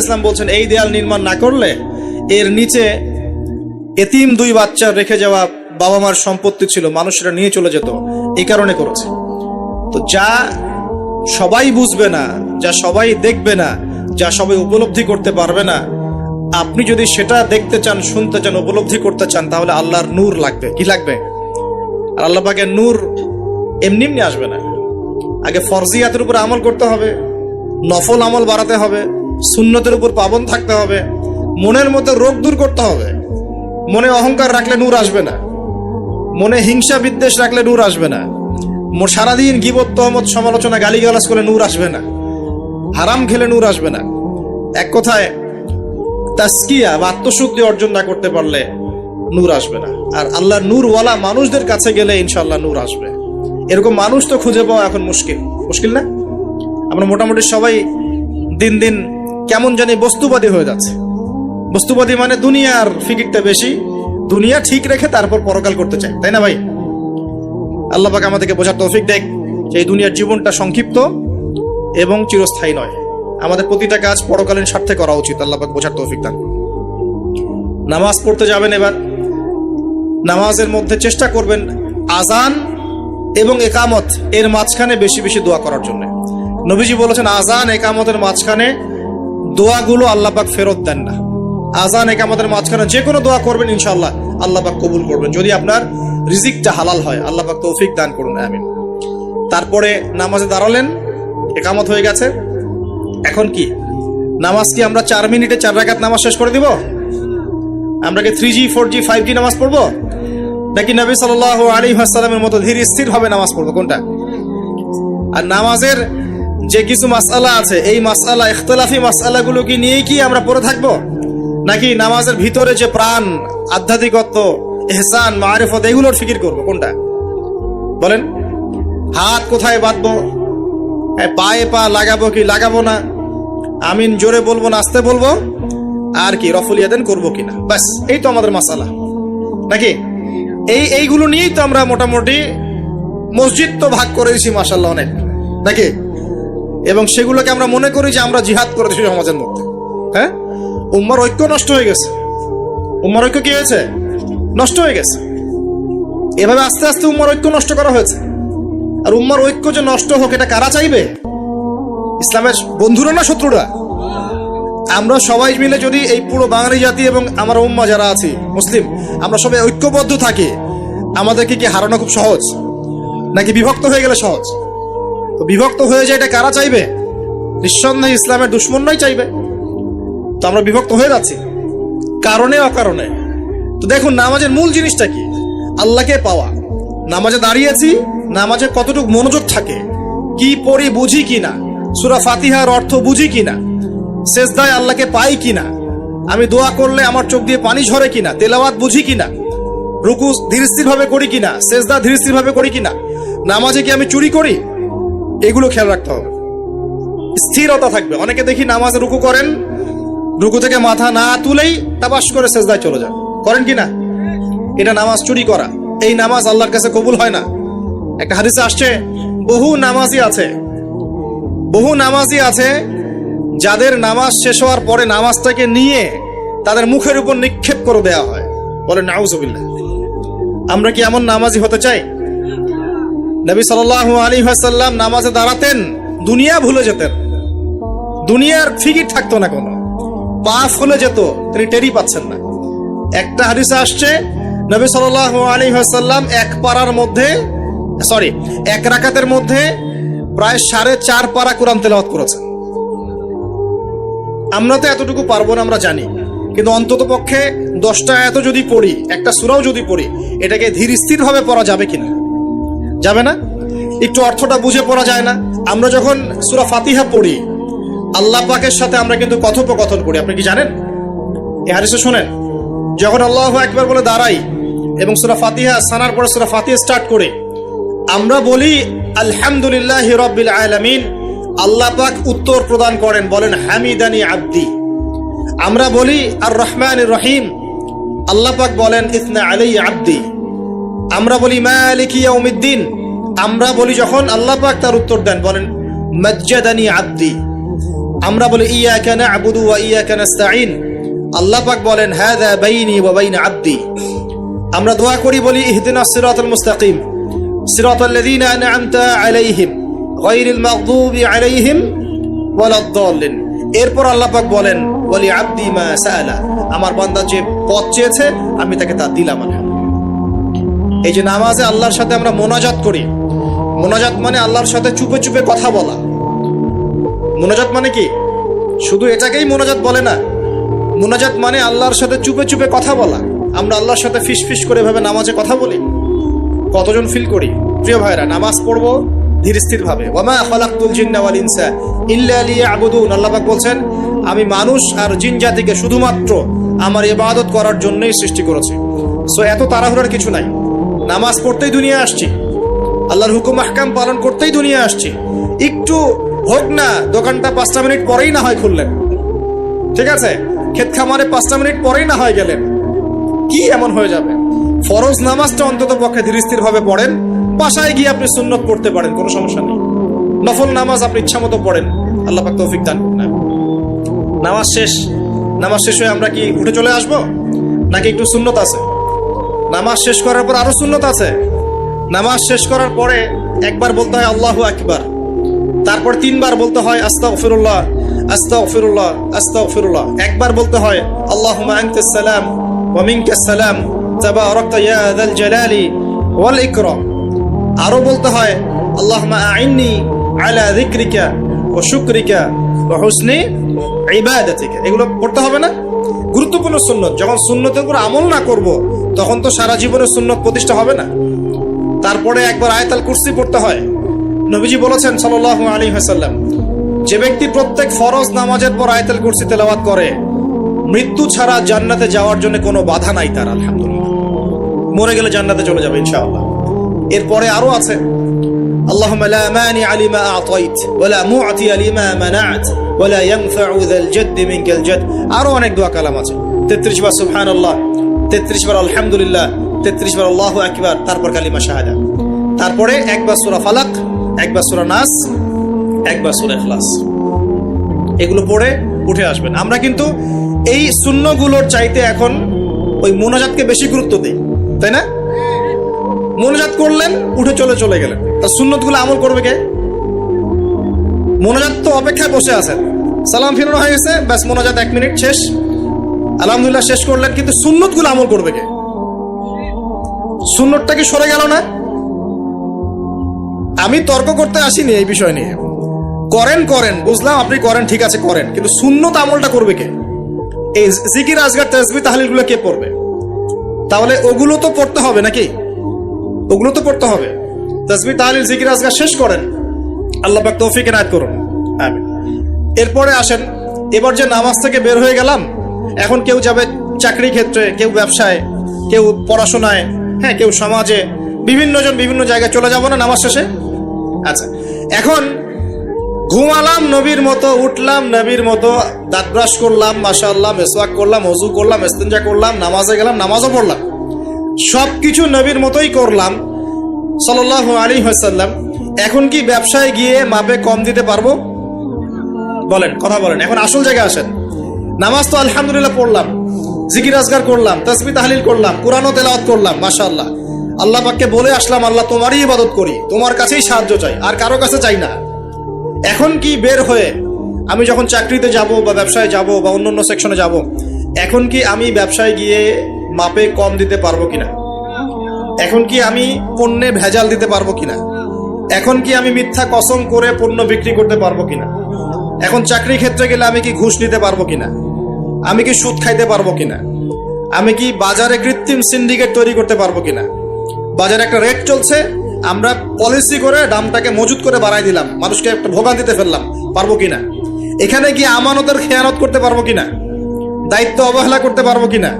ইসলাম বলছেন, এই দেয়াল নির্মাণ না করলে এর নিচে এতিম দুই বাচ্চা রেখে যাওয়া বাবা মার সম্পত্তি ছিল, মানুষরা নিয়ে চলে যেত। এই কারণে করেছে। তো যা সবাই বুঝবে না, যা সবাই দেখবে না, যা সবাই উপলব্ধি করতে পারবে না, আপনি যদি সেটা দেখতে চান, শুনতে চান, উপলব্ধি করতে চান, তাহলে আল্লাহর নূর লাগবে। কি লাগবে? আর আল্লাহ পাকের নূর এমনি এমনি আসবে না। আগে ফরজিয়াতের উপর আমল করতে হবে, নফল আমল বাড়াতে হবে সুন্নতের উপর পাবন থাকতে হবে। মনের মধ্যে রোগ দূর করতে হবে। মনে অহংকার রাখলে নূর আসবে না। মনে হিংসা বিদ্বেষ রাখলে নূর আসবে না। সারাদিন গিবত, তহমত, সমালোচনা, গালিগালাজ করে নূর আসবে না। হারাম খেলে নূর আসবে না। এক কথায় তাস্কিয়া বা আত্মশুদ্ধি অর্জন না করতে পারলে নূর আসবে না। আর আল্লাহ নূরওয়ালা মানুষদের কাছে গেলে ইনশাল্লাহ নূর আসবে। এরকম মানুষ তো খুঁজে পাওয়া এখন মুশকিল। মুশকিল না? আমরা মোটামুটি সবাই দিন দিন কেমন জানি বস্তুবাদী হয়ে যাচ্ছে। বস্তুবাদী মানে দুনিয়ার ফিকিরটা বেশি, দুনিয়া ঠিক রেখে তারপর পরকাল করতে চায়, তাই না ভাই? আল্লাহ পাক আমাদেরকে বোঝার তৌফিক দেখ, যে এই দুনিয়ার জীবনটা সংক্ষিপ্ত এবং চিরস্থায়ী নয়। আমাদের প্রতিটা কাজ পরকালীন স্বার্থে করা উচিত, আল্লাহ পাক বোঝার তৌফিক দান। নামাজ পড়তে যাবেন এবার। নামাজের মধ্যে চেষ্টা করবেন আজান এবং একামত এর মাঝখানে বেশি বেশি দোয়া করার জন্য। নবীজি বলেছেন, আজান একামতের মাঝখানে দোয়াগুলো আল্লাহ পাক ফেরত দেন না। আজান একামতের মাঝখানে যে কোনো দোয়া করবেন ইনশাল্লাহ আল্লাহ পাক কবুল করবেন। যদি আপনার রিজিকটা হালাল হয়, আল্লাহ পাক তৌফিক দান করুন, আমিন। তারপরে নামাজে দাঁড়ালেন, একামত হয়ে গেছে। এখন কি? নামাজ কি আমরা চার মিনিটে চার রাকাত নামাজ শেষ করে দিব? আমরা কি three G four G five G নামাজ পড়ব? নাকি নবী সাল আলী আসসালামের মতো ধীর স্থির ভাবে নামাজ পড়ব? কোনটা? আর নামাজের যে কিছু মাসালা আছে এই মাসালা ইখতলাফি মাসালাগুলো কি নিয়েই কি আমরা পড়ে থাকব? নাকি নামাজের ভিতরে যে প্রাণ আধ্যাত্মিকত্ব এহসান মারিফত এগুলোর ফিকির করব? কোনটা? বলেন। হাত কোথায় বাঁধবো? হ্যাঁ, পায়ে পা লাগাবো কি লাগাবো না? আমিন জোরে বলব না আস্তে বলব? আর কি রফুল ইয়াদেন করব কিনা ব্যাস এই তো আমাদের মাসালা নাকি? এই এইগুলো নিয়েই তো আমরা মোটামুটি মসজিদ তো ভাগ করে দিছি মাসাল্লাহ অনেক। নাকি? এবং সেগুলোকে আমরা মনে করি যে আমরা জিহাদ করে দিছি সমাজের মধ্যে। হ্যাঁ? উম্মার ঐক্য নষ্ট হয়ে গেছে। উম্মার ঐক্য কি হয়েছে? নষ্ট হয়ে গেছে। এভাবে আস্তে আস্তে উম্মার ঐক্য নষ্ট করা হয়েছে। আর উম্মার ঐক্য যে নষ্ট হোক, এটা কারা চাইবে? ইসলামের বন্ধুরা না শত্রুরা? আমরা সবাই মিলে যদি এই পুরো বাঙালি জাতি এবং আমার উম্মা যারা আছি, মুসলিম, আমরা সবাই ঐক্যবদ্ধ থাকি, আমাদেরকে কি হারানো খুব সহজ? নাকি বিভক্ত হয়ে গেলে সহজ? তো বিভক্ত হয়ে যায়, এটা কারা চাইবে? নিঃসন্দেহে ইসলামের দুশ্মনরাই চাইবে। তো আমরা বিভক্ত হয়ে যাচ্ছি। কারণে, অকারণে? তো দেখুন, নামাজের মূল জিনিসটা কি? আল্লাহকে পাওয়া। নামাজে দাঁড়িয়েছি, নামাজে কতটুকু মনোযোগ থাকে, কি পড়ি বুঝি কিনা, সুরা ফাতিহার অর্থ বুঝি কিনা শেষদায় আল্লাহকে পাই কিনা, আমি দোয়া করলে আমার চোখ দিয়ে পানি ঝরে কিনা, তেলাওয়াত বুঝি কিনা, রুকু ধীরস্থির ভাবে করি কিনা শেষদা ধীরস্থির ভাবে করি কিনা, নামাজে কি আমি চুরি করি? এগুলো খেয়াল রাখতে হবে। স্থিরতা থাকবে। অনেকে দেখি নামাজ রুকু করেন, রুকু থেকে মাথা না তুলেই তাবাস করে শেষদায় চলে যান। করেন কিনা এটা নামাজ চুরি করা। এই নামাজ আল্লাহর কাছে কবুল হয় না। একটা হাদিসে আসছে, বহু নামাজি আছে, বহু নামাজি আছে যাদের নামাজ শেষ হওয়ার পরে নামাজটাকে নিয়ে তাদের মুখের উপর নিক্ষেপ করে দেওয়া হয়। বলে, নাউজুবিল্লাহ, আমরা কি এমন নামাজি হতে চাই? নবী সাল আলী সাল্লাম নামাজে দাঁড়াতেন, দুনিয়া ভুলে যেতেন। দুনিয়ার ফিকির থাকতো না কোনো। পা ফুলে যেত, তিনি টেরি পাচ্ছেন না। একটা হাদিসে আসছে, নবী সাল আলী সাল্লাম এক পাড়ার মধ্যে, সরি, এক রাকাতের মধ্যে প্রায় সাড়ে চার পারা কোরআন তেলাওয়াত করেছেন আমরা তো এতটুকু পারব না, আমরা জানি। কিন্তু অন্তত পক্ষে দশটা এত যদি পড়ি, একটা সুরাও যদি পড়ি, এটাকে ধীর স্থির ভাবে পড়া যাবে কিনা? যাবে না? একটু অর্থটা বুঝে পড়া যায় না। আমরা যখন সুরা ফাতিহা পড়ি, আল্লাহ পাকের সাথে আমরা কিন্তু কথোপকথন করি। আপনি কি জানেন? এ হারিসে শোনেন, যখন আল্লাহ একবার বলে দাঁড়াই এবং সুরা ফাতিহা সানার পরে সুরা ফাতিহা স্টার্ট করে, আমরা বলি, আলহামদুলিল্লাহ রব্বিল আলামিন। আল্লাহ পাক উত্তর প্রদান করেন, বলেন, হামিদানি আব্দি। আমরা বলি, আর রহমান রহিম। আল্লাহ পাক বলেন, ইসনা আলাই আব্দি। আমরা বলি মালিক ইয়াউমিদ্দিন। আমরা বলি যখন আল্লাহ পাক তার উত্তর দেন, বলেন, মজ্জাদানি আব্দি। আমরা বলি ইয়া কেন আবুদু ওয়া ইয়া কেন আল্লাহ পাক বলেন হাদা বাইনি ওয়া বাইনা আব্দি। আমরা দোয়া করি, বলি, ইহদিনাস সিরাতাল মুস্তাকিম। সিরাতাল লাযীনা আন'আমতা আলাইহিম, গায়রিল মাগদুবি আলাইহিম ওয়ালাদ-দাল্লিন এরপর আল্লাহ পাক বলেন, ওয়ালি আব্দি মা সাআলা। আমার বান্দা যে পথ চেয়েছে, আমি তাকে তা দিলাম আলহামদুলিল্লাহ এই যে নামাজে আল্লাহর সাথে আমরা মোনাজাত করি। মোনাজাত মানে আল্লাহর সাথে চুপে চুপে কথা বলা। মোনাজাত মানে কি? শুধু এটাকেই মোনাজাত বলে না। মোনাজাত মানে আল্লাহর সাথে চুপে চুপে কথা বলা। আমরা আল্লাহর সাথে ফিস ফিস করে ভাবে নামাজে কথা বলি। কতজন ফিল করি? প্রিয় ভাইরা, নামাজ পড়ব ধীর স্থির ভাবে ওয়ামা খালাকতুল জিন্না ওয়াল ইনসা ইল্লা লিয়াবুদুন। বলছেন, আমি মানুষ আর জিন জাতিকে শুধুমাত্র আমার ইবাদত করার জন্যই সৃষ্টি করেছি। সো এত তাড়াহুড়ার কিছু নাই। নামাজ পড়তেই দুনিয়া আসছি। আল্লাহর হুকুম, আহকাম পালন করতেই দুনিয়া আসছি। একটু হোক না, দোকানটা পাঁচটা মিনিট পরেই না হয় খুললেন। ঠিক আছে? ক্ষেত খামারে পাঁচটা মিনিট পরেই না হয় গেলেন। কি এমন হয়ে যাবে? ফরজ নামাজটা অন্তত পক্ষে ধীরস্থির ভাবে পড়েন। বাসায় গিয়ে আপনি সুন্নত পড়তে পারেন, কোনো সমস্যা নেই। নফল নামাজ আপনি ইচ্ছা মতো পড়েন। আল্লাহ পাক তৌফিক দান নামাজ শেষ। নামাজ শেষ হয়ে আমরা কি উঠে চলে আসব? নাকি একটু সুন্নত আছে? নামাজ শেষ করার পর আরও সুন্নত আছে। নামাজ শেষ করার পরে একবার বলতে হয় আল্লাহ আকবার। তারপর তিনবার বলতে হয় আস্তা ফিরুল্লাহ আস্তা আস্তাগফিরুল্লাহ আস্তাগফিরুল্লাহ আস্তাগফিরুল্লাহ। একবার বলতে হয় আল্লাহ সালাম, তাবারাকতা ইয়া যাল জালালি ওয়াল ইকরাম। আরও বলতে হয় আল্লাহুম্মা আইন্নি আলা যিকরিকা ওয়া শুকরিকা ওয়া হুসনি ইবাদাতিকা। এগুলো পড়তে হবে না? গুরুত্বপূর্ণ সুন্নত। যখন সুন্নতের উপর আমল না করব, তখন তো সারা জীবনে সুন্নত প্রতিষ্ঠা হবে না। তারপরে একবার আয়তাল কুর্সি পড়তে হয়। নবীজি বলেছেন সাল আলী হাসাল্লাম যে ব্যক্তি প্রত্যেক ফরজ নামাজের পর আয়তাল কুর্সি তেলাওয়াত করে, মৃত্যু ছাড়া জান্নাতে যাওয়ার জন্য কোনো বাধা নাই তার, আলহামদুলিল্লাহ। মরে গেলে জান্নাতে চলে যাবে, ইনশাআল্লাহ। এরপরে আরও আছে আল্লাহ আলিমা আতয়িত ওলা আলিমা মানাত। আরও অনেক দোয়া কালাম আছে। 33 বার সুবহানাল্লাহ 33 বার আলহামদুলিল্লাহ 33 বার আল্লাহু আকবার, তারপর কালিমা শাহাদা। তারপরে একবার সূরা ফালাক, একবার সূরা নাস, একবার সূরা ইখলাস। এগুলো পড়ে উঠে আসবেন। আমরা কিন্তু এই শূন্যগুলোর চাইতে এখন ওই মোনাজাতকে বেশি গুরুত্ব দিই। তাই না? মোনাজাত করলেন, উঠে চলে চলে গেলেন। তা সুন্নতগুলো আমল করবে কে? মোনাজাত তো অপেক্ষায় বসে আছেন। সালাম ফিরানো হয়ে গেছে। ব্যাস, মোনাজাত এক মিনিট, শেষ। আলহামদুলিল্লাহ শেষ করলেন, কিন্তু সুন্নতগুলো আমল করবে কে? সুন্নতটা কি সরে গেল না? আমি তর্ক করতে আসিনি এই বিষয় নিয়ে। করেন করেন, বুঝলাম আপনি করেন, ঠিক আছে, করেন, কিন্তু সুন্নত আমলটা করবে কে? এই জিকির, আজগার তেজবি তাহলিলগুলো কে পড়বে? তাহলে ওগুলো তো পড়তে হবে নাকি? ওগুলো তো পড়তে হবে। তসবি তাহলিল, জিকির, আজগার শেষ করেন। আল্লাহ পাক তৌফিক এনায়েত করুন। আমিন। এরপরে আসেন, এবার যে নামাজ থেকে বের হয়ে গেলাম, এখন কেউ যাবে চাকরি ক্ষেত্রে, কেউ ব্যবসায়, কেউ পড়াশোনায় হ্যাঁ কেউ সমাজে, বিভিন্ন জন বিভিন্ন জায়গায় চলে যাব না নামাজ শেষে? আচ্ছা এখন ঘুমালাম নবীর মতো, উঠলাম নবীর মতো, দাঁত ব্রাশ করলাম, মাশাআল্লাহ, মেসওয়াক করলাম, অজু করলাম ইস্তেঞ্জা করলাম, নামাজে গেলাম, নামাজও পড়লাম। সব কিছু নবীর মতোই করলাম সাল্লাহ আলী হাসাল্লাম এখন কি ব্যবসায় গিয়ে মাপে কম দিতে পারব? বলেন, কথা বলেন। এখন আসল জায়গায় আসেন। নামাজ তো আলহামদুলিল্লাহ পড়লাম, জিকির আজগার করলাম, তসবি তাহলিল করলাম, কোরআনও তেলাওয়াত করলাম, মাশাআল্লাহ। আল্লাহ পাককে বলে আসলাম, আল্লাহ তোমারই ইবাদত করি, তোমার কাছেই সাহায্য চাই, আর কারও কাছে চাই না। এখন কি বের হয়ে আমি যখন চাকরিতে যাব বা ব্যবসায় যাব বা অন্য অন্য সেকশনে যাব, এখন কি আমি ব্যবসায় গিয়ে মাপে কম দিতে পারব কিনা? এখন কি আমি পণ্যে ভেজাল দিতে পারব কিনা? এখন কি আমি মিথ্যা কসম করে পণ্য বিক্রি করতে পারব কিনা? এখন চাকরি ক্ষেত্রে গেলে আমি কি ঘুষ নিতে পারব কিনা? আমি কি সুদ খাইতে পারব কিনা? আমি কি বাজারে কৃত্রিম সিন্ডিকেট তৈরি করতে পারব কিনা? বাজারে একটা রেট চলছে, আমরা পলিসি করে দামটাকে মজুত করে বাড়াই দিলাম, মানুষকে একটা ভোগান্তিতে ফেললাম, পারব কিনা? এখানে গিয়ে আমানতের খেয়ানত করতে পারব কিনা? দায়িত্ব অবহেলা করতে পারব কিনা?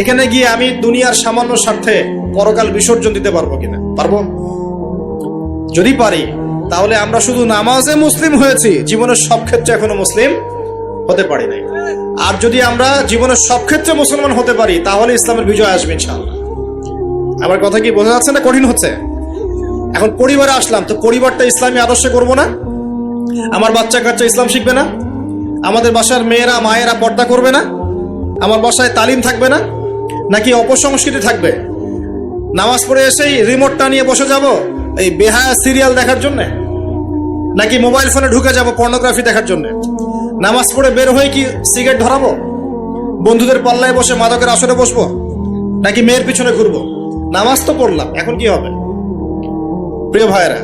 এখানে গিয়ে আমি দুনিয়ার সামান্য স্বার্থে পরকাল বিসর্জন দিতে পারব কিনা? পারব? যদি পারি তাহলে আমরা শুধু নামাজে মুসলিম হয়েছি, জীবনের সব ক্ষেত্রে এখনও মুসলিম হতে পারি নাই। আর যদি আমরা জীবনের সব ক্ষেত্রে মুসলমান হতে পারি, তাহলে ইসলামের বিজয় আসবে ইনশাআল্লাহ। আমার কথা কি বোঝা যাচ্ছে না? কঠিন হচ্ছে? এখন পরিবারে আসলাম, তো পরিবারটা ইসলামী আদর্শে করব না? আমার বাচ্চা কাচ্চা ইসলাম শিখবে না? আমাদের বাসার মেয়েরা, মায়েরা পর্দা করবে না? আমার বাসায় তালিম থাকবে না? নাকি অপসংস্কৃতি থাকবে? নামাজ পড়ে এসেই রিমোটটা নিয়ে বসে যাব? এই বেহায়া সিরিয়াল দেখার জন্য? নাকি মোবাইল ফোনে ঢুকে যাব পর্নোগ্রাফি দেখার জন্য? নামাজ পড়ে বের হয়ে কি সিগারেট ধরাবো? বন্ধুদের পাল্লায় বসে মাদকের আসরে বসবো? নাকি মেয়ের পিছনে ঘুরবো? নামাজ তো পড়লাম, এখন কি হবে? প্রিয় ভাইয়েরা,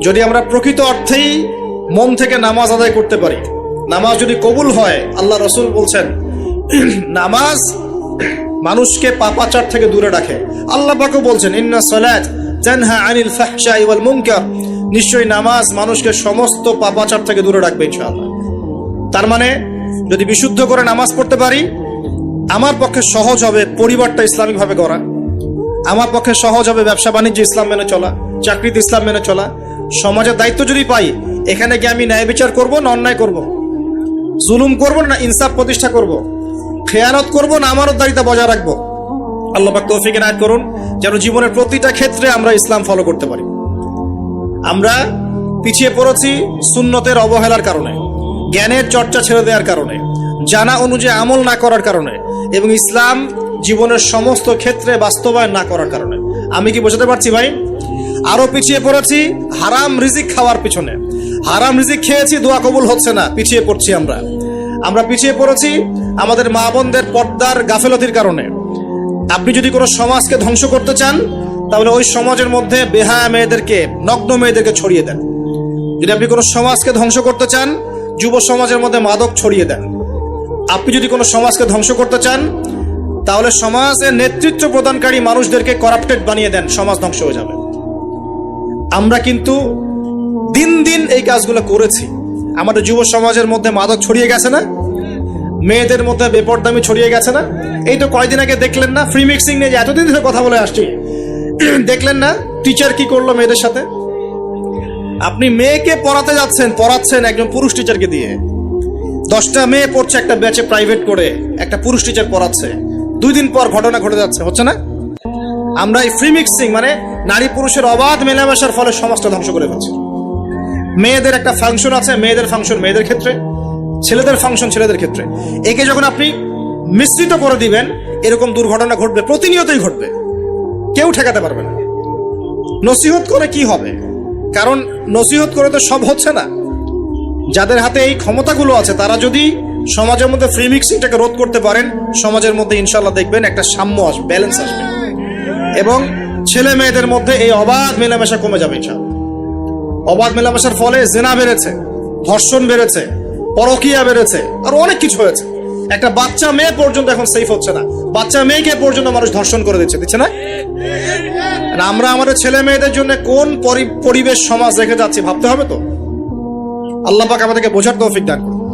যদি আমরা প্রকৃত অর্থেই মন থেকে নামাজ আদায় করতে পারি, নামাজ যদি কবুল হয়, আল্লাহ রসুল বলছেন, নামাজ মানুষকে পাপাচার থেকে দূরে রাখে। আল্লাহ বলছেন, ইন্না সালাত তানহা আনিল ফাহশাই ওয়াল মুনকার। নিশ্চয়ই নামাজ মানুষকে সমস্ত পাপাচার থেকে দূরে রাখবে ইনশাআল্লাহ। তার মানে যদি বিশুদ্ধ করে নামাজ পড়তে পারি, আমার পক্ষে সহজ হবে পরিবারটা ইসলামিকভাবে গড়া। আমার পক্ষে সহজ হবে ব্যবসা বাণিজ্য ইসলাম মেনে চলা, চাকরিতে ইসলাম মেনে চলা। সমাজের দায়িত্ব যদি পাই, এখানে গিয়ে আমি ন্যায় বিচার করব না অন্যায় করব? জুলুম করব না ইনসাফ প্রতিষ্ঠা করব? খেয়ানত করব না আমারও দায়িত্ব বজায় রাখব? আল্লাহ পাক তৌফিক এনায়েত করুন, যেন জীবনের প্রতিটা ক্ষেত্রে আমরা ইসলাম ফলো করতে পারি। আমরা পিছিয়ে পড়েছি সুন্নতের অবহেলার কারণে, জ্ঞানের চর্চা ছেড়ে দেওয়ার কারণে, জানা অনুযায়ী আমল না করার কারণে, এবং ইসলাম জীবনের সমস্ত ক্ষেত্রে বাস্তবায়ন না করার কারণে। আমি কি বোঝাতে পারছি ভাই? আরও পিছিয়ে পড়েছি হারাম রিজিক খাওয়ার পিছনে। হারাম রিজিক খেয়েছি, দোয়া কবুল হচ্ছে না, পিছিয়ে পড়ছি আমরা। আমরা পিছিয়ে পড়েছি আমাদের মা বোনদের পর্দার গাফেলতির কারণে। আপনি যদি কোনো সমাজকে ধ্বংস করতে চান, তাহলে ওই সমাজের মধ্যে বেহায়া মেয়েদেরকে, নগ্ন মেয়েদেরকে ছড়িয়ে দেন। যদি আপনি কোনো সমাজকে ধ্বংস করতে চান, যুব সমাজের মধ্যে মাদক ছড়িয়ে দেন। আপনি যদি কোনো সমাজকে ধ্বংস করতে চান, তাহলে সমাজের নেতৃত্ব প্রদানকারী মানুষদেরকে করাপ্টেড বানিয়ে দেন, সমাজ ধ্বংস হয়ে যাবে। আমরা কিন্তু দিন দিন এই কাজগুলো করেছি। আমাদের যুব সমাজের মধ্যে মাদক ছড়িয়ে গেছে না? মেয়েদের মধ্যে বেপরদামি ছড়িয়ে গেছে না? এই তো কয়দিন আগে দেখলেন না ফ্রি মিক্সিং নিয়ে যে এতদিন ধরে কথা বলে আসছি। দেখলেন না? টিচার কি করল মেয়েদের সাথে? আপনি মেয়েকে পড়াতে যাচ্ছেন, পড়াচ্ছেন একজন পুরুষ টিচারকে দিয়ে। দশটা মেয়ে পড়ছে একটা ব্যাচে প্রাইভেট করে, একটা পুরুষ টিচার পড়াচ্ছে। দুই দিন পর ঘটনা ঘটে যাচ্ছে, হচ্ছে না? আমরা এই ফ্রি মিক্সিং মানে নারী পুরুষের অবাধ মেলামেশার ফলে সমাজটা ধ্বংস করে ফেলছি। মেয়েদের একটা ফাংশন আছে, মেয়েদের ফাংশন মেয়েদের ক্ষেত্রে। ছেলেদের ফাংশন ছেলেদের ক্ষেত্রে। একে যখন আপনি মিশ্রিত করে দিবেন, এরকম দুর্ঘটনা ঘটবে, প্রতিনিয়তই ঘটবে। কেউ ঠেকাতে পারবে না। নসিহত করে কি হবে? কারণ নসিহত করে তো সব হচ্ছে না। যাদের হাতে এই ক্ষমতাগুলো আছে, তারা যদি সমাজের মধ্যে ফ্রি মিক্সিংটাকে রোধ করতে পারেন, সমাজের মধ্যে ইনশাল্লাহ দেখবেন একটা সাম্য আসবে ব্যালেন্স আসবে। এবং ছেলে মেয়েদের মধ্যে এই অবাধ মেলামেশা কমে যাবে ইনশাল্লাহ অবাধ মেলামেশার ফলে জেনা বেড়েছে, ধর্ষণ বেড়েছে পরকিয়া বেড়েছে, আর অনেক কিছু হয়েছে। একটা বাচ্চা মেয়ে পর্যন্ত এখন সেফ হচ্ছে না। বাচ্চা মেয়েকে পর্যন্ত মানুষ ধর্ষণ করে দিচ্ছে দিচ্ছে না? আমরা আমাদের ছেলে মেয়েদের জন্য কোন পরি- পরিবেশ, সমাজ রেখে যাচ্ছি, ভাবতে হবে তো? আল্লাহ পাক আমাদেরকে বোঝার তৌফিক দান করুন।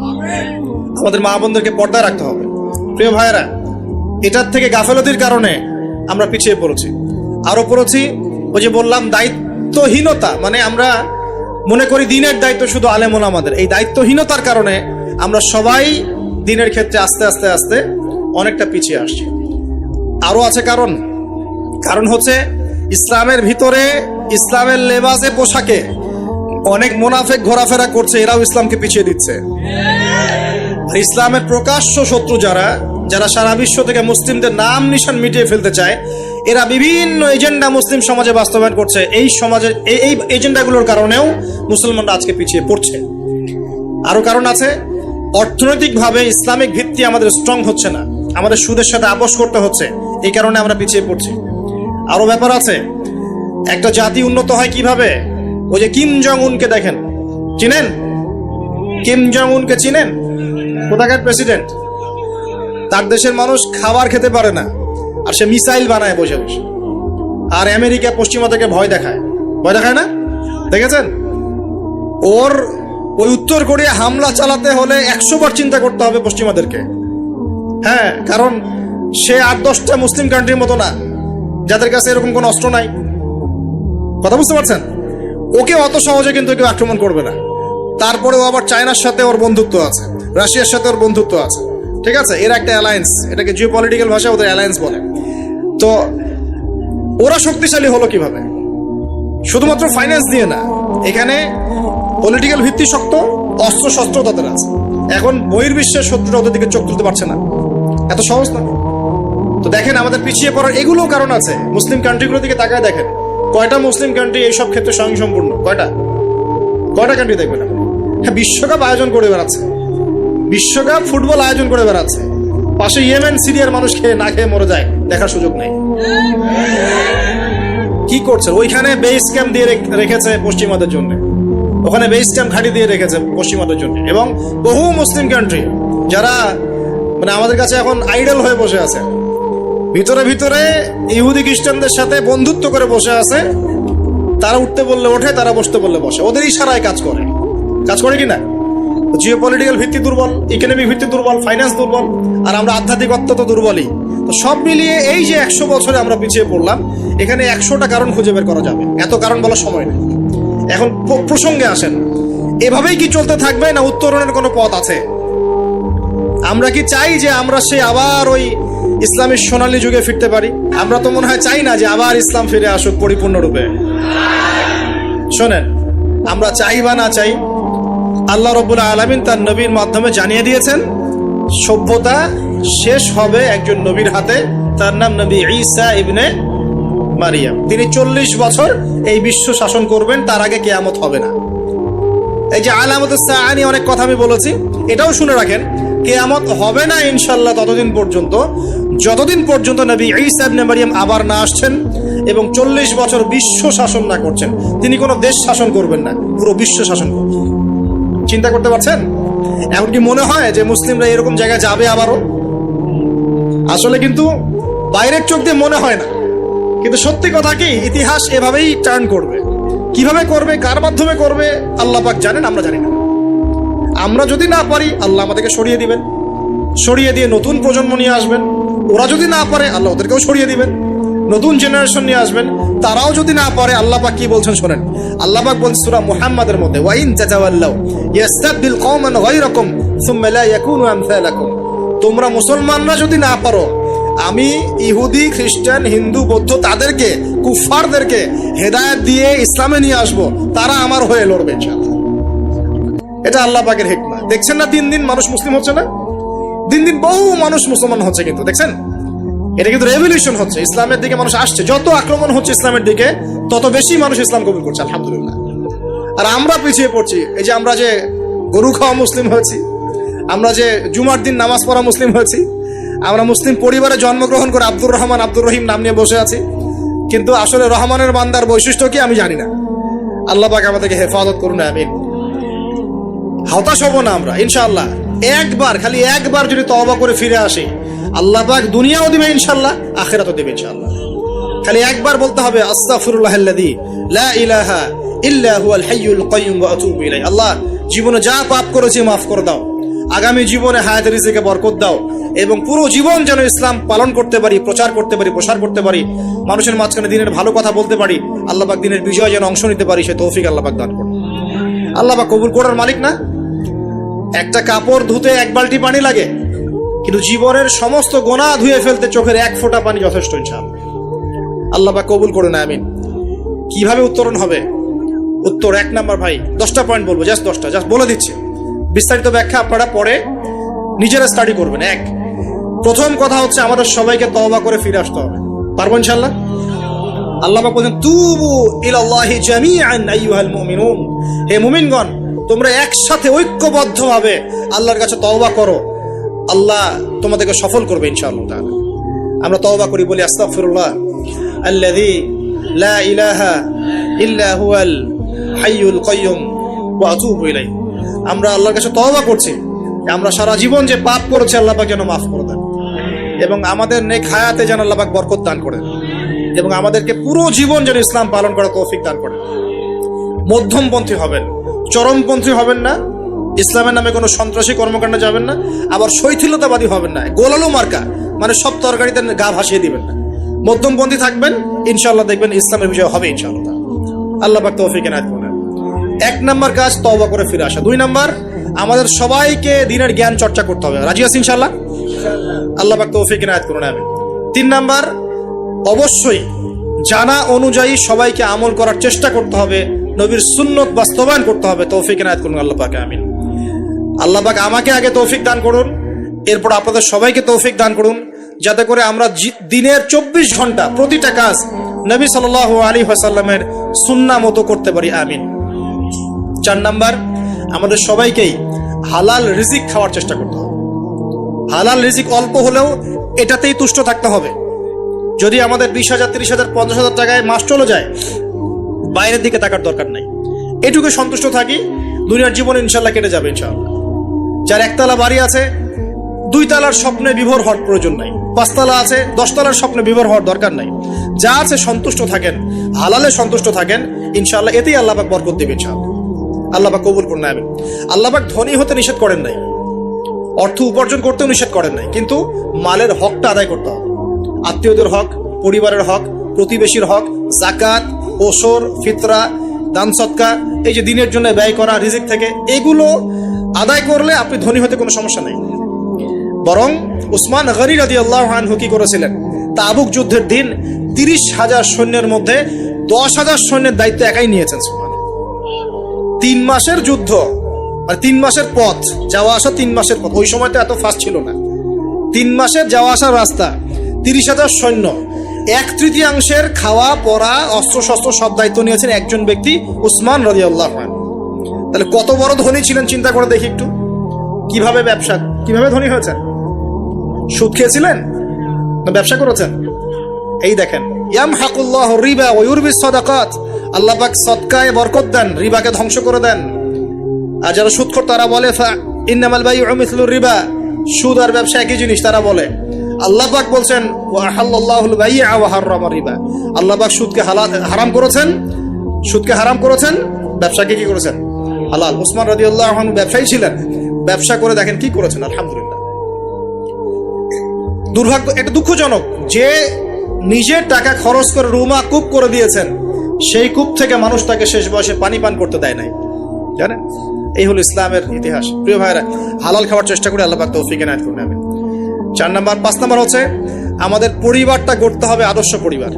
আমাদের মা বোনদেরকে পর্দায় রাখতে হবে। প্রিয় ভাইয়েরা, এটার থেকে গাফেলতির কারণে আমরা পিছিয়ে পড়েছি। আরও পড়েছি, ওই যে বললাম, দায়িত্বহীনতা মানে আমরা মনে করি দিনের দায়িত্ব শুধু আলেমন আমাদের। এই দায়িত্বহীনতার কারণে আমরা সবাই দিনের ক্ষেত্রে আস্তে আস্তে আস্তে অনেকটা পিছিয়ে আসছি। আরও আছে কারণ। কারণ হচ্ছে ইসলামের ভিতরে ইসলামের লেবাসে পোশাকে অনেক মোনাফেক ঘোরাফেরা করছে, এরাও ইসলামকে পিছিয়ে দিচ্ছে। ইসলামের প্রকাশ্য শত্রু যারা যারা সারা বিশ্ব থেকে মুসলিমদের নাম নিশান মিটিয়ে ফেলতে চায়, এরা বিভিন্ন এজেন্ডা মুসলিম সমাজে বাস্তবায়ন করছে। এই সমাজের, এই এজেন্ডাগুলোর কারণেও মুসলমানরা আজকে পিছিয়ে পড়ছে। আরও কারণ আছে, অর্থনৈতিকভাবে ইসলামিক ভিত্তি আমাদের স্ট্রং হচ্ছে না। আমাদের সুদের সাথে আপোষ করতে হচ্ছে। এই কারণে আমরা পিছিয়ে পড়ছি। আরও ব্যাপার আছে, একটা জাতি উন্নত হয় কীভাবে? ওই যে কিম জং উনকে দেখেন। চিনেন? কিম জং উনকে চিনেন? কোথাকার প্রেসিডেন্ট তার দেশের মানুষ খাবার খেতে পারে না। আর সে মিসাইল বানায় বসে বসে। আর আমেরিকা পশ্চিমা থেকে ভয় দেখায়। ভয় দেখায় না? দেখেছেন? ওর ওই উত্তর কোরিয়া হামলা চালাতে হলে একশো বার চিন্তা করতে হবে পশ্চিমাদেরকে। হ্যাঁ কারণ সে আট দশটা মুসলিম কান্ট্রির মতো না, যাদের কাছে এরকম কোনো অস্ত্র নাই। কথা বুঝতে পারছেন? ওকে অত সহজে কিন্তু কেউ আক্রমণ করবে না। তারপরেও আবার চায়নার সাথে ওর বন্ধুত্ব আছে, রাশিয়ার সাথে ওর বন্ধুত্ব আছে। ঠিক আছে? এর একটা অ্যালায়েন্স এটাকে জিও পলিটিক্যাল ভাষা ওদের অ্যালায়েন্স বলে। তো ওরা শক্তিশালী হলো কীভাবে? শুধুমাত্র ফাইন্যান্স দিয়ে না, এখানে পলিটিক্যাল ভিত্তি শক্ত অস্ত্র শস্ত্র তাদের আছে। এখন বহির্বিশ্বের শত্রুরা ওদের দিকে চোখ তুলতে পারছে না। এত সহজ না। তো দেখেন, আমাদের পিছিয়ে পড়ার এগুলো কারণ আছে। মুসলিম কান্ট্রিগুলোর দিকে তাকায় দেখেন। কয়টা মুসলিম কান্ট্রি এইসব ক্ষেত্রে স্বয়ংসম্পূর্ণ? কয়টা? কয়টা কান্ট্রি দেখবেন হ্যাঁ বিশ্বকাপ আয়োজন করে বেড়াচ্ছে। বিশ্বকাপ ফুটবল আয়োজন করে বেড়াচ্ছে। পাশে ইয়েমেন সিরিয়ার মানুষ খেয়ে না খেয়ে মরে যায়, দেখার সুযোগ নেই। কি করছে? ওইখানে বেস ক্যাম্প দিয়ে রেখেছে পশ্চিমাদের জন্য। ওখানে বেস ক্যাম্প ঘাঁটি দিয়ে রেখেছে পশ্চিমাদের জন্য। এবং বহু মুসলিম কান্ট্রি যারা মানে আমাদের কাছে এখন আইডল হয়ে বসে আছে, ভিতরে ভিতরে ইহুদি খ্রিস্টানদের সাথে বন্ধুত্ব করে বসে আছে, তারা উঠতে বললে ওঠে, তারা বসতে বললে বসে। ওদের ইশারায় কাজ করে। কাজ করে কি না? জিও পলিটিক্যাল ভিত্তি দুর্বল ইকোনমিক ভিত্তি দুর্বল ফাইন্যান্স দুর্বল, আর আমরা আধ্যাত্মিকত্ব তো দুর্বলই। তো সব মিলিয়ে এই যে একশো বছরে আমরা পিছিয়ে পড়লাম, এখানে একশোটা কারণ খুঁজে বের করা যাবে। এত কারণ বলার সময় নেই। এখন প্রসঙ্গে আসেন। এভাবেই কি চলতে থাকবে না উত্তরণের কোনো পথ আছে? আমরা কি চাই যে আমরা সে আবার ওই ইসলামের সোনালী যুগে ফিরতে পারি? আমরা তো মনে হয় চাই না যে আবার ইসলাম ফিরে আসুক পরিপূর্ণরূপে। শোনেন, আমরা চাই বা না চাই আল্লাহ রবুল আলমিন তার নবীর মাধ্যমে জানিয়ে দিয়েছেন, সভ্যতা শেষ হবে একজন নবীর হাতে, তার নাম নবী ঈসা ইবনে মারিয়াম। তিনি চল্লিশ বছর এই বিশ্ব শাসন করবেন, তার আগে কেয়ামত হবে না। এই যে আলামত সাহানি অনেক কথা আমি বলেছি, এটাও শুনে রাখেন, কেয়ামত হবে না ইনশাল্লাহ ততদিন পর্যন্ত। যতদিন পর্যন্ত নবী ঈসা ইবনে মারিয়াম আবার না আসছেন এবং চল্লিশ বছর বিশ্ব শাসন না করছেন, তিনি কোনো দেশ শাসন করবেন না, পুরো বিশ্ব শাসন করবেন চিন্তা করতে পারছেন? এখন কি মনে হয় যে মুসলিমরা এরকম জায়গায় যাবে আবারও? আসলে কিন্তু বাইরের চোখ দিয়ে মনে হয় না। কিন্তু সত্যি কথা কি, ইতিহাস এভাবেই টার্ন করবে। কীভাবে করবে, কার মাধ্যমে করবে, আল্লাহ পাক জানেন, আমরা জানি না। আমরা যদি না পারি, আল্লাহ আমাদেরকে সরিয়ে দিবেন। সরিয়ে দিয়ে নতুন প্রজন্ম নিয়ে আসবেন। ওরা যদি না পারে, আল্লাহ ওদেরকেও সরিয়ে দিবেন। নতুন জেনারেশন নিয়ে আসবেন, তারাও যদি না পারে, আল্লাহ পাক কি বলছেন শোনেন? আল্লাহ পাক বলছেন সূরা মুহাম্মাদের মধ্যে, ওয়াইন তাতাওয়াল্লাউ ইয়াস্তাবদিল কওমান গায়রাকুম সুম্মা ইয়াকুনু আমসালাকুম। তোমরা মুসলমানরা যদি না পারো, আমি ইহুদি, খ্রিস্টান, হিন্দু, বৌদ্ধ, তাদেরকে কুফারদেরকে হেদায়েত দিয়ে ইসলামে নিয়ে আসব, তারা আমার হয়ে লড়বে এটা আল্লাহ পাকের হিকমা। দেখছেন না দিন দিন মানুষ মুসলিম হচ্ছে না? দিন দিন বহু মানুষ মুসলমান হচ্ছে কিন্তু, দেখছেন? এটা কিন্তু রেভলিউশন হচ্ছে, ইসলামের দিকে মানুষ আসছে। যত আক্রমণ হচ্ছে ইসলামের দিকে, তত বেশি মানুষ ইসলাম কবুল করছে, আলহামদুলিল্লাহ। আর আমরা পিছিয়ে পড়ছি, এই যে আমরা যে গরু খাওয়া মুসলিম হয়েছি, আমরা যে জুমার দিন নামাজ পড়া মুসলিম হয়েছি, আমরা মুসলিম পরিবারে জন্মগ্রহণ করে আব্দুর রহমান, আব্দুর রহিম নাম নিয়ে বসে আছি, কিন্তু আসলে রহমানের বান্দার বৈশিষ্ট্য কি আমি জানি না। আল্লাহ পাক আমাদেরকে হেফাজত করুন, আমিন। হতাশ হব না আমরা, ইনশাআল্লাহ। একবার, খালি একবার যদি তওবা করে ফিরে আসি আল্লাহ পাক দুনিয়াও দিবে ইনশাআল্লাহ, আখেরাতও দিবে ইনশাআল্লাহ। খালি একবার বলতে হবে আস্তাগফিরুল্লাহ লা ইলাহা ইল্লা হুয়াল হাইয়ুল কাইয়্যুম ওয়া আতুবু ইলাই আল্লাহ, জীবনে যা পাপ করেছি মাফ করে দাও। আগামী জীবনে হায়াত রিজিকে বরকত দাও এবং পুরো জীবন যেন ইসলাম পালন করতে পারি, প্রচার করতে পারি, প্রসার করতে পারি, মানুষের মাঝখানে দিনের ভালো কথা বলতে পারি, আল্লাহ পাক দিনের বিজয় যেন অংশ নিতে পারি, সে তৌফিক আল্লাহ পাক দান করুন। আল্লাহ পাক কবুল করার মালিক না? একটা কাপড় ধুতে এক বালতি পানি লাগে কিন্তু জীবনের সমস্ত গোনা ধুয়ে ফেলতে চোখের এক ফোঁটা পানি যথেষ্ট, ইনশাআল্লাহ। আল্লাহ পাক কবুল করে না আমিন। কীভাবে উত্তরণ হবে? উত্তর এক নাম্বার, ভাই, দশটা পয়েন্ট বলব জাস্ট দশটা জাস্ট বলে দিচ্ছি। বিস্তারিত ব্যাখ্যা আপনারা পরে নিজেরা স্টাডি করবেন, এক। প্রথম কথা হচ্ছে আমাদের সবাইকে তওবা করে ফিরে আসতে হবে। পারব ইনশাল্লাহ আল্লাহ বলেন তুবু ইলাল্লাহি জামিআন, আইয়ুহাল মুমিনুন। হে মুমিনগণ, তোমরা একসাথে ঐক্যবদ্ধভাবে আল্লাহর কাছে তওবা করো। আল্লাহ তোমাদেরকে সফল করবে ইনশাআল্লাহ আমরা তওবা করি, বলি আস্তাগফিরুল্লাহ। আল্লাযী লা ইলাহা ইল্লা হুয়াল হাইয়ুল কাইয়্যুম ওয়া আতুবু ইলাইহি। আমরা আল্লাহর কাছে তওবা করছি, আমরা সারা জীবন যে পাপ করেছি আল্লাহ পাক যেন মাফ করে দেন। এবং আমাদের নেক হায়াতে যেন আল্লাহ পাক বরকত দান করেন। এবং আমাদেরকে পুরো জীবন যেন ইসলাম পালন করার তৌফিক দান করেন। মধ্যমপন্থী হবেন, চরমপন্থী হবেন না ইসলামের নামে কোনো সন্ত্রাসী কর্মকাণ্ডে যাবেন না, আবার শৈথিলতাবাদী হবেন না, গোলালো মার্কা মানে সব তরকারিতে গা ভাসিয়ে দিবেন না। মধ্যমপন্থী থাকবেন ইনশাল্লাহ দেখবেন ইসলামের বিজয় হবে ইনশাআল্লাহ। আল্লাহ পাক তৌফিক এনায়ত করেন। এক নাম্বার কাজ, তওবা করে ফিরে আসা। দুই নাম্বার, আমাদের সবাইকে দিনের জ্ঞান চর্চা করতে হবে। রাজি আছি ইনশাআল্লাহ? আল্লাহ পাক তৌফিক এনায়ত করুন আমি তিন নাম্বার, অবশ্যই জানা অনুযায়ী সবাইকে আমল করার চেষ্টা করতে হবে। নবীর সুন্নত বাস্তবায়ন করতে হবে। তৌফিক এনায়ত করুন, আল্লাহ পাকে, আমিন। আল্লাহবাক আমাকে আগে তৌফিক দান করুন, এরপর আপনাদের সবাইকে তৌফিক দান করুন, যাতে করে আমরা দিনের চব্বিশ ঘণ্টা প্রতিটা কাজ নবী সাল আলী হাসাল্লামের সুন্না মতো করতে পারি, আমিন। চার নাম্বার, আমাদের সবাইকেই হালাল রিজিক খাওয়ার চেষ্টা করতে হবে। হালাল রিজিক অল্প হলেও এটাতেই তুষ্ট থাকতে হবে। যদি আমাদের বিশ হাজার, তিরিশ হাজার, পঞ্চাশ হাজার টাকায় মাস চলে যায়, বাইরের দিকে তাকার দরকার নাই। এটুকু সন্তুষ্ট থাকি, দুনিয়ার জীবন ইনশাল্লাহ কেটে যাবে ইনশাল্লাহ। যার একতলা বাড়ি আছে দুই তালার স্বপ্নে বিভোর হওয়ার প্রয়োজন নাই। পাঁচতলা আছে, দশতলার স্বপ্নে বিভোর হওয়ার দরকার নাই। যা আছে সন্তুষ্ট থাকেন, হালালে সন্তুষ্ট থাকেন ইনশাল্লাহ এতেই আল্লাহবাক বরকত দেবে ইনশাল্লাহ আল্লাহবাক কবুল করুন আমি আল্লাহবাক ধনী হতে নিষেধ করেন নাই। অর্থ উপার্জন করতেও নিষেধ করেন নাই। কিন্তু মালের হকটা আদায় করতে হবে। আত্মীয়দের হক, পরিবারের হক, প্রতিবেশীর হক জাকাত ওসর, ফিতরা, দান সৎকা এই যে দিনের জন্য ব্যয় করা, রিজিক থেকে, এগুলো আদায় করলে আপনি ধনী হতে কোনো সমস্যা নেই। বরং উসমান গনি রাজি আল্লাহ আনহু কি করেছিলেন? তাবুক যুদ্ধের দিন তিরিশ হাজার সৈন্যের মধ্যে দশ হাজার সৈন্যের দায়িত্ব একাই নিয়েছেন। তিন মাসের যুদ্ধ আর তিন মাসের পথ, যাওয়া আসা তিন মাসের পথ। ওই সময় তো এত ফাস্ট ছিল না। তিন মাসের যাওয়া আসার রাস্তা, তিরিশ হাজার সৈন্য। এক তৃতীয়াংশের খাওয়া, পড়া অস্ত্র শস্ত্র সব দায়িত্ব নিয়েছেন একজন ব্যক্তি উসমান রাজি আল্লাহ তাহলে কত বড় ধনী ছিলেন চিন্তা করে দেখি একটু? কীভাবে ব্যবসা, কীভাবে ধনী হয়েছেন? সুদ খেয়েছিলেন? না ব্যবসা করেছেন? এই দেখেন ইয়াম হাকুল্লাহ রিবা ওয়ুরবি সদাকাত। আল্লাহ পাক সদকায় বরকত দেন, রিবাকে ধ্বংস করে দেন। আর যারা সুদখোর, তারা বলে ইন্নামাল বাই মিথলুর রিবা। সুদ আর ব্যবসা একই জিনিস, তারা বলে। আল্লাহ পাক বলছেন রিবা। আল্লাহ পাক সুদকে হারাম করেছেন? সুদকে হারাম করেছেন? ব্যবসাকে কি করেছেন? হালাল। উসমান রাদিয়াল্লাহু আনহু ব্যবসায়ী ছিলেন। ব্যবসা করে দেখেন কি করেছেন, আলহামদুলিল্লাহ। দুর্ভাগ্য, এটা দুঃখজনক যে নিজের টাকা খরচ করে রুমা কূপ করে দিয়েছেন, সেই কূপ থেকে মানুষ তাকে শেষ বয়সে পানি পান করতে দেয় নাই। জানেন? এই হলো ইসলামের ইতিহাস। প্রিয় ভাইরা হালাল খাওয়ার চেষ্টা করে আল্লাহ তৌফিক এনায়েত করে নেবেন চার নাম্বার, পাঁচ নাম্বার হচ্ছে, আমাদের পরিবারটা গড়তে হবে আদর্শ পরিবার।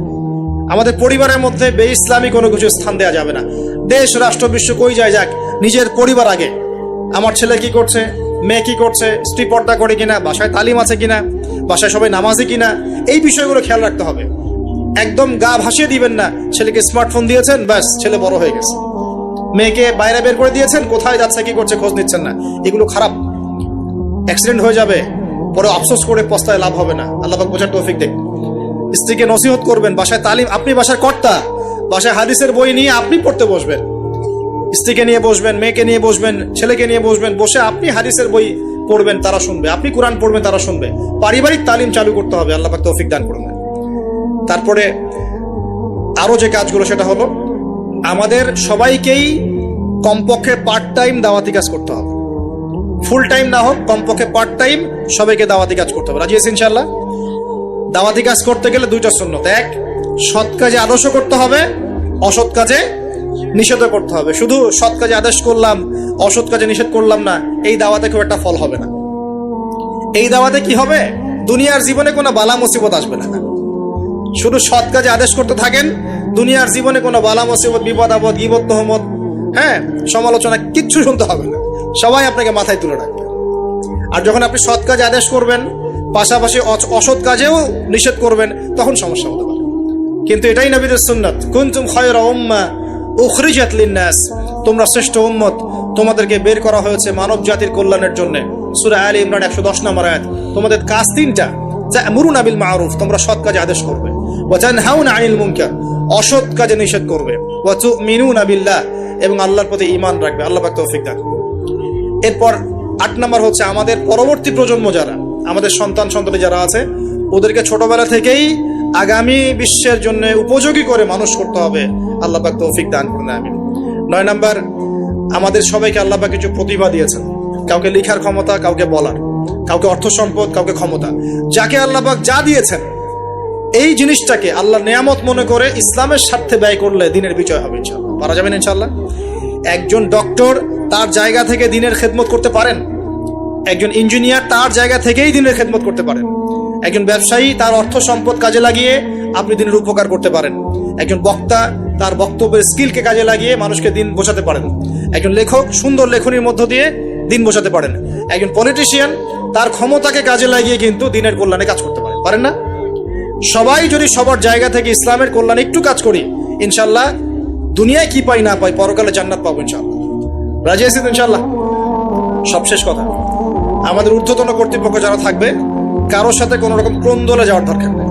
আমাদের পরিবারের মধ্যে বে ইসলামী কোনো কিছু স্থান দেওয়া যাবে না। দেশ, রাষ্ট্র, বিশ্ব কই যায় যাক, নিজের পরিবার আগে। আমার ছেলে কি করছে? মেয়ে কি করছে? স্ত্রী পর্দা করে কিনা? বাসায় তালিম আছে কিনা? বাসায় সবাই নামাজি কিনা? এই বিষয়গুলো খেয়াল রাখতে হবে। একদম গা ভাসিয়ে দিবেন না, ছেলেকে স্মার্টফোন দিয়েছেন, ব্যাস, ছেলে বড় হয়ে গেছে। মেয়েকে বাইরে বের করে দিয়েছেন, কোথায় যাচ্ছে, কি করছে, খোঁজ নিচ্ছেন না। এগুলো খারাপ। অ্যাক্সিডেন্ট হয়ে যাবে, পরে আফসোস করে পস্তায় লাভ হবে না। আল্লাহ বোঝার তৌফিক দেখ স্ত্রীকে নসিহত করবেন, বাসায় তালিম, আপনি বাসার কর্তা। বাসায় হাদিসের বই নিয়ে আপনি পড়তে বসবেন। স্ত্রীকে নিয়ে বসবেন, মেয়েকে নিয়ে বসবেন, ছেলেকে নিয়ে বসবেন, বসে আপনি হাদিসের বই পড়বেন, তারা শুনবে। আপনি কোরআন পড়বেন, তারা শুনবে। পারিবারিক তালিম চালু করতে হবে, আল্লাহ তৌফিক দান করবেন তারপরে আরও যে কাজগুলো, সেটা হলো আমাদের সবাইকেই কমপক্ষে পার্ট টাইম দাওয়াতি কাজ করতে হবে। ফুল টাইম না হোক, কমপক্ষে পার্ট টাইম সবাইকে দাওয়াতি কাজ করতে হবে। রাজি আছি ইনশাল্লাহ দাওয়াতি কাজ করতে গেলে দুইটা সুন্নত। এক সৎ কাজে আদর্শ করতে হবে, অসৎ কাজে নিষেধ করতে হবে। শুধু সৎ কাজে আদেশ করলাম, অসৎ কাজে নিষেধ করলাম না, এই দাওয়াতে খুব একটা ফল হবে না। এই দাওয়াতে কি হবে? দুনিয়ার জীবনে কোনো বালা মুসিবত আসবে না। শুধু সৎ কাজে আদেশ করতে থাকেন, দুনিয়ার জীবনে কোনো বালা মুসিবত, বিপদ, আপদ, গিবত, তহমত হ্যাঁ সমালোচনা কিচ্ছু শুনতে হবে না। সবাই আপনাকে মাথায় তুলে রাখবে। আর যখন আপনি সৎ কাজে আদেশ করবেন, পাশাপাশি অসৎ কাজেও নিষেধ করবেন, তখন সমস্যা পারে কিন্তু এটাই নবীদের সুন্নাত। কুনতুম খায়রা উম্মা উখরিজাত লিন্নাস। তোমরা শ্রেষ্ঠ উম্মত। তোমাদেরকে বের করা হয়েছে মানব জাতির কল্যাণের জন্য। সূরা আলী ইমরান 110 নম্বর আয়াত। তোমাদের কাজ তিনটা। তা'মুরুনা বিল মারুফ। তোমরা সৎ কাজে আদেশ করবে। ওয়া তানহাউনা আনিল মুনকার। অসৎ কাজে নিষেধ করবে। ওয়া তু'মিনুনা বিল্লাহ। এবং আল্লাহর প্রতি ঈমান রাখবে। আল্লাহ পাক তৌফিক দান এরপর আট নাম্বার হচ্ছে আমাদের পরবর্তী প্রজন্ম যারা, আমাদের সন্তান সন্ততি যারা আছে, ওদেরকে ছোটবেলা থেকেই আগামী বিশ্বের জন্য উপযোগী করে মানুষ করতে হবে। আল্লাহ পাক তৌফিক দান করুন আমি নয় নাম্বার, আমাদের সবাইকে আল্লাহ পাক কিছু প্রতিভা দিয়েছেন। কাউকে লিখার ক্ষমতা, কাউকে বলার। কাউকে অর্থ সম্পদ, কাউকে ক্ষমতা। যাকে আল্লাহ পাক যা দিয়েছেন, এই জিনিসটাকে আল্লাহ নিয়ামত মনে করে ইসলামের স্বার্থে ব্যয় করলে দিনের বিজয় হবে ইনশাল্লাহ পারা যাবেন ইনশাল্লাহ একজন ডক্টর তার জায়গা থেকে দিনের খেদমত করতে পারেন। একজন ইঞ্জিনিয়ার তার জায়গা থেকেই দিনের খেদমত করতে পারেন। একজন ব্যবসায়ী তার অর্থ সম্পদ কাজে লাগিয়ে আপনি দিনের উপকার করতে পারেন। একজন বক্তা তার বক্তব্যের স্কিলকে কাজে লাগিয়ে মানুষকে দিন বোঝাতে পারেন। একজন লেখক সুন্দর লেখনীর মধ্য দিয়ে দিন বসাতে পারেন। একজন পলিটিশিয়ান তার ক্ষমতাকে কাজে লাগিয়ে কিন্তু দিনের কল্যাণে কাজ করতে পারে পারেন না? সবাই যদি সবার জায়গা থেকে ইসলামের কল্যাণে একটু কাজ করি ইনশাল্লাহ দুনিয়ায় কি পাই না পাই পরকালে জান্নাত পাবো ইনশাল্লাহ রাজি আছি তো ইনশাল্লাহ সবশেষ কথা। আমাদের ঊর্ধ্বতন কর্তৃপক্ষ যারা থাকবে কারোর সাথে কোনো রকম ক্রন্দলে যাওয়ার দরকার নেই।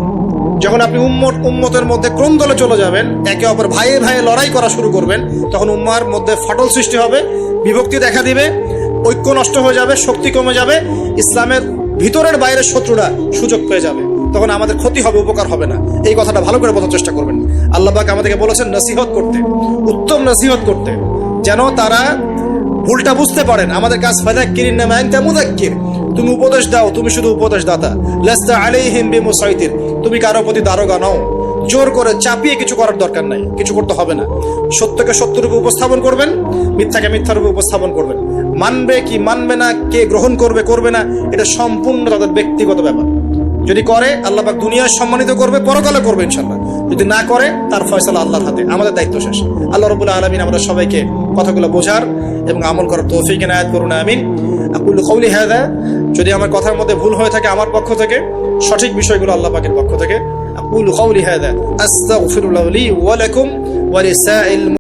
যখন আপনি উম্মত, উম্মতের মধ্যে ক্রন্দলে চলে যাবেন, একে অপর ভাইয়ে ভাইয়ে লড়াই করা শুরু করবেন, তখন উম্মার মধ্যে ফাটল সৃষ্টি হবে, বিভক্তি দেখা দিবে, ঐক্য নষ্ট হয়ে যাবে, শক্তি কমে যাবে, ইসলামের ভিতরের বাইরের শত্রুরা সুযোগ পেয়ে যাবে। তখন আমাদের ক্ষতি হবে, উপকার হবে না। এই কথাটা ভালো করে বোঝার চেষ্টা করবেন। আল্লাহ পাক আমাদেরকে বলেছেন, নসিহত করতে, উত্তম নসিহত করতে, যেন তারা ভুলটা বুঝতে পারেন। আমাদের কাজ ফাদাক্কিরিন নামা আনতা মুদাক্কির। তুমি উপদেশ দাও, তুমি শুধু উপদেশ দাতা লাস্তা আলাইহিম বিমুসাইতির। তুমি কারও প্রতি দারোগা নও। জোর করে চাপিয়ে কিছু করার দরকার নাই। কিছু করতে হবে না। সত্যকে সত্যরূপে উপস্থাপন করবেন, মিথ্যাকে মিথ্যারূপে উপস্থাপন করবেন। মানবে কি মানবে না, কে গ্রহণ করবে করবে না, এটা সম্পূর্ণ তাদের ব্যক্তিগত ব্যাপার। যদি করে, আল্লাহ পাক দুনিয়ায় সম্মানিত করবে, পরকালে করবে ইনশাল্লাহ যদি না করে, তার ফয়সালা আল্লাহর হাতে। আমাদের দায়িত্ব শেষ। আল্লাহ রবুল্লাহ আলমিন আমাদের সবাইকে কথাগুলো বোঝার এবং আমল করার তৌফিক এনায়াত করুন, আমিন। আকুল কৌলি হাদা যদি আমার কথার মধ্যে ভুল হয়ে থাকে আমার পক্ষ থেকে, সঠিক বিষয়গুলো আল্লাহ পাকের পক্ষ থেকে লাকুম ওয়া লিসাইল